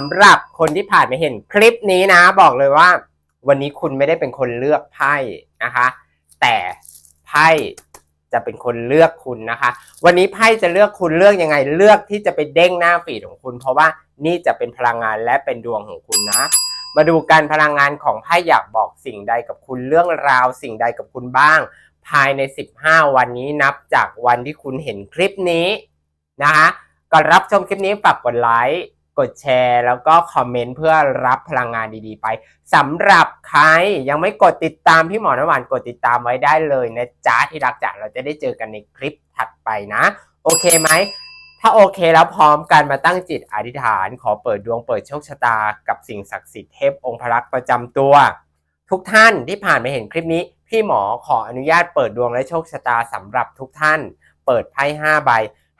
ำหรับคนที่ผ่านมาเห็นคลิปนี้นะ บอกเลยว่า วันนี้คุณไม่ได้เป็นคนเลือกไพ่นะคะ แต่ไพ่จะเป็นคนเลือกคุณนะคะ วันนี้ไพ่จะเลือกคุณเลือกยังไง เลือกที่จะไปเด้งหน้าฟีดของคุณ เพราะว่านี่จะเป็นพลังงานและเป็นดวงของคุณนะ มาดูการพลังงานของไพ่อยากบอกสิ่งใดกับคุณเรื่องราวสิ่งใดกับคุณบ้าง ภายใน 15 วันนี้นับจากวันที่คุณเห็นคลิปนี้นะคะก่อนรับชมคลิปนี้ฝากกดไลค์ กดแชร์ แล้วก็คอมเมนต์เพื่อรับพลังงานดีๆ ไปสำหรับใครยังไม่กดติดตามพี่หมอน้ำหวานกดติดตามไว้ได้เลยนะจ๊ะที่รักจ๋าเราจะได้เจอกันในคลิปถัดไปนะ โอเคไหมถ้าโอเคแล้วพร้อมกันมาตั้งจิตอธิษฐาน ขอเปิดดวงเปิดโชคชะตา กับสิ่งศักดิ์สิทธิ์เทพองค์พระรักประจำตัว ทุกท่านที่ผ่านมาเห็นคลิปนี้ พี่หมอขออนุญาตเปิดดวงและโชคชะตาสำหรับทุกท่าน เปิดไพ่ห้าใบ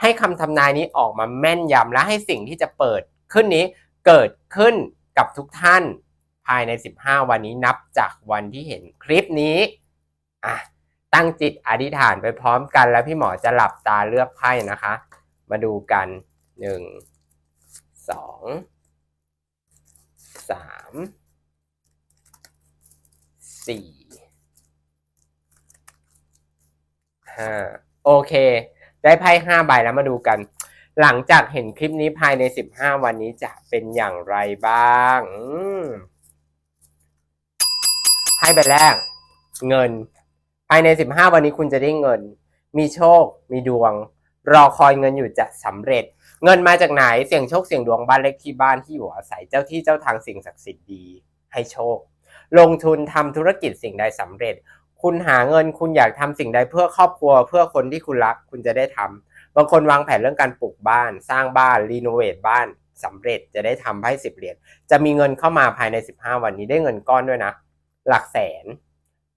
ให้คำทำนายนี้ออกมาแม่นยำและให้สิ่งที่จะเปิด ขึ้นนี้เกิดขึ้นกับทุกท่านภายใน 15 วันนี้นับจากวันที่เห็นคลิปนี้อะตั้งจิตอธิษฐานไปพร้อมกัน แล้วพี่หมอจะหลับตาเลือกไพ่นะคะ มาดูกันหนึ่งสองสามสี่ห้าโอเค ได้ไพ่ห้าใบแล้วมาดูกัน หลังจากเห็นคลิปนี้ภายใน 15 วันนี้จะเป็นอย่างไรบ้างให้ใบแรก เงิน ภายใน 15 วันนี้คุณจะได้เงิน มีโชค มีดวง รอคอยเงินอยู่จะสำเร็จ เงินมาจากไหนเสี่ยงโชคเสี่ยงดวงบ้านเล็กที่บ้านที่อยู่อาศัยเจ้าที่เจ้าทางสิ่งศักดิ์สิทธิ์ดี ให้โชค ลงทุนทำธุรกิจสิ่งใดสำเร็จ คุณหาเงินคุณอยากทำสิ่งใดเพื่อครอบครัว เพื่อคนที่คุณรัก คุณจะได้ทำ บางคนวางแผนเรื่องการปลูกบ้าน สร้างบ้านรีโนเวทบ้านสำเร็จจะได้ทำให้สิบเหรียญจะมีเงินเข้ามาภายใน 15 วันนี้ได้เงินก้อนด้วยนะ หลักแสน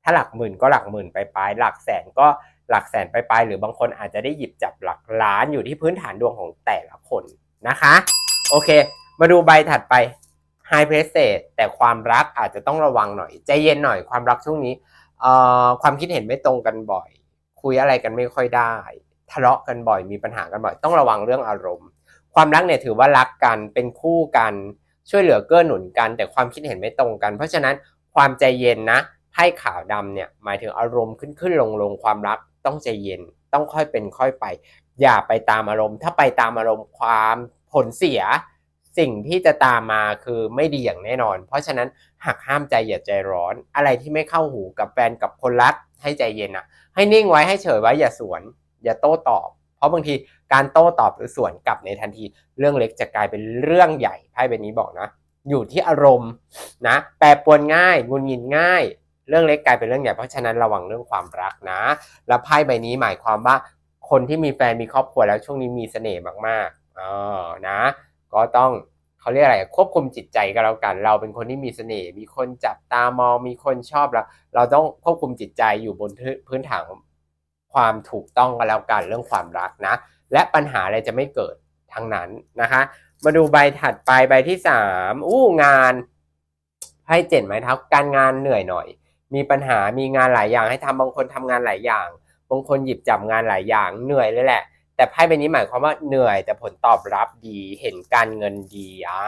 ถ้าหลักหมื่นก็หลักหมื่นไปปลายหลักแสนก็หลักแสนไปปลายหรือบางคนอาจจะได้หยิบจับหลักล้านอยู่ที่พื้นฐานดวงของแต่ละคนนะคะ โอเค มาดูใบถัดไป High p r e s s แต่ความรักอาจจะต้องระวังหน่อย ใจเย็นหน่อยความรักช่วงนี้เอ่อความคิดเห็นไม่ตรงกันบ่อย คุยอะไรกันไม่ค่อยได้ ทะเลาะกันบ่อยมีปัญหากันบ่อย ต้องระวังเรื่องอารมณ์ ความรักเนี่ยถือว่ารักกันเป็นคู่กันช่วยเหลือเกื้อหนุนกัน แต่ความคิดเห็นไม่ตรงกัน เพราะฉะนั้นความใจเย็นนะไพ่ขาวดำเนี่ยหมายถึงอารมณ์ขึ้นขึ้นลงลงความรักต้องใจเย็นต้องค่อยเป็นค่อยไป อย่าไปตามอารมณ์ ถ้าไปตามอารมณ์ความผลเสีย สิ่งที่จะตามมาคือไม่ดีอย่างแน่นอน เพราะฉะนั้นหักห้ามใจอย่าใจร้อน อะไรที่ไม่เข้าหูกับแฟนกับคนรักให้ใจเย็นนะให้นิ่งไว้ให้เฉยไว้อย่าสวน อย่าโต้ตอบ เพราะบางทีการโต้ตอบหรือสวนกลับในทันที เรื่องเล็กจะกลายเป็นเรื่องใหญ่ไพ่ใบนี้บอกนะ อยู่ที่อารมณ์นะ แปรปรวนง่ายงุนงินง่าย เรื่องเล็กกลายเป็นเรื่องใหญ่เพราะฉะนั้นระวังเรื่องความรักนะ แล้วไพ่ใบนี้หมายความว่าคนที่มีแฟนมีครอบครัวแล้วช่วงนี้มีเสน่ห์มากๆเออนะ ก็ต้องเขาเรียกอะไรควบคุมจิตใจก็แล้วกัน เราเป็นคนที่มีเสน่ห์มีคนจับตามองมีคนชอบเราเราต้องควบคุมจิตใจอยู่บนพื้นฐาน ความถูกต้องก็แล้วกันเรื่องความรักนะ และปัญหาอะไรจะไม่เกิดทั้งนั้นนะคะ มาดูใบถัดไปใบที่สามอู้งานไพ่เจ็ดไม้เท้าการงานเหนื่อยหน่อย มีปัญหามีงานหลายอย่างให้ทำบางคนทำงานหลายอย่าง บางคนหยิบจับงานหลายอย่างเหนื่อยเลยแหละแต่ไพ่ใบนี้หมายความว่าเหนื่อยแต่ผลตอบรับดีเห็นการเงินดีอ่า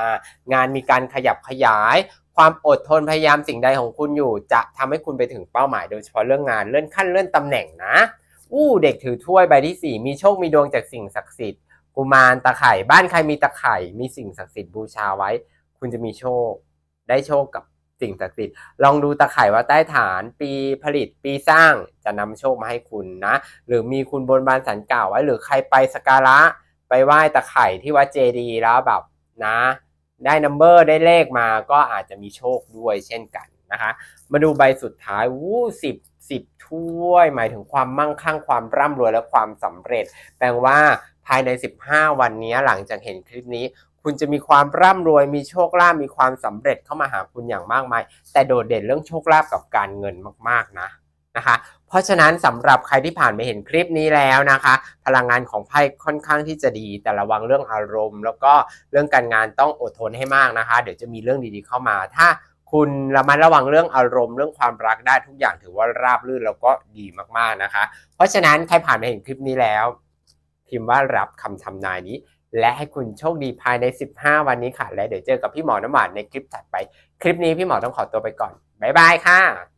งานมีการขยับขยาย ความอดทนพยายามสิ่งใดของคุณอยู่ จะทำให้คุณไปถึงเป้าหมายโดยเฉพาะเรื่องงานเลื่อนขั้นเลื่อนตำแหน่งนะ อู้เด็กถือถ้วยใบที่สี่มีโชคมีดวงจากสิ่งศักดิ์สิทธิ์กุมารตะไคร่บ้านใครมีตะไคร่มีสิ่งศักดิ์สิทธิ์บูชาไว้ คุณจะมีโชค ได้โชคกับสิ่งศักดิ์สิทธิ์ลองดูตะไคร่ว่าใต้ฐาน ปีผลิต ปีสร้างจะนำโชคมาให้คุณนะ หรือมีคุณบนบานสันกล่าวไว้ หรือใครไปสการะ ไปไหว้ตะไคร่ที่วัดเจดีย์แล้วแบบนะ ได้นัมเบอร์ได้เลขมาก็อาจจะมีโชคด้วยเช่นกันนะคะ มาดูใบสุดท้ายวู้สิบ สิบถ้วย หมายถึงความมั่งคั่งความร่ำรวยและความสำเร็จ แปลว่าภายใน 15 วันนี้หลังจากเห็นคลิปนี้ คุณจะมีความร่ำรวยมีโชคลาภมีความสำเร็จเข้ามาหาคุณอย่างมากมาย แต่โดดเด่นเรื่องโชคลาภกับการเงินมากๆนะนะคะเพราะฉะนั้นสำหรับใครที่ผ่านมาเห็นคลิปนี้แล้วนะคะ พลังงานของไพ่ค่อนข้างที่จะดี แต่ระวังเรื่องอารมณ์ แล้วก็เรื่องการงานต้องอดทนให้มากนะคะ เดี๋ยวจะมีเรื่องดีๆเข้ามา ถ้า คุณระมัดระวังเรื่องอารมณ์เรื่องความรักได้ทุกอย่างถือว่าราบรื่นแล้วก็ดีมากๆนะคะ เพราะฉะนั้นใครผ่านมาเห็นคลิปนี้แล้ว พิมพ์ว่ารับคำทำนายนี้ และให้คุณโชคดีภายใน 15 วันนี้ค่ะ และเดี๋ยวเจอกับพี่หมอน้ำหวานในคลิปถัดไป คลิปนี้พี่หมอต้องขอตัวไปก่อนบ๊ายบายค่ะ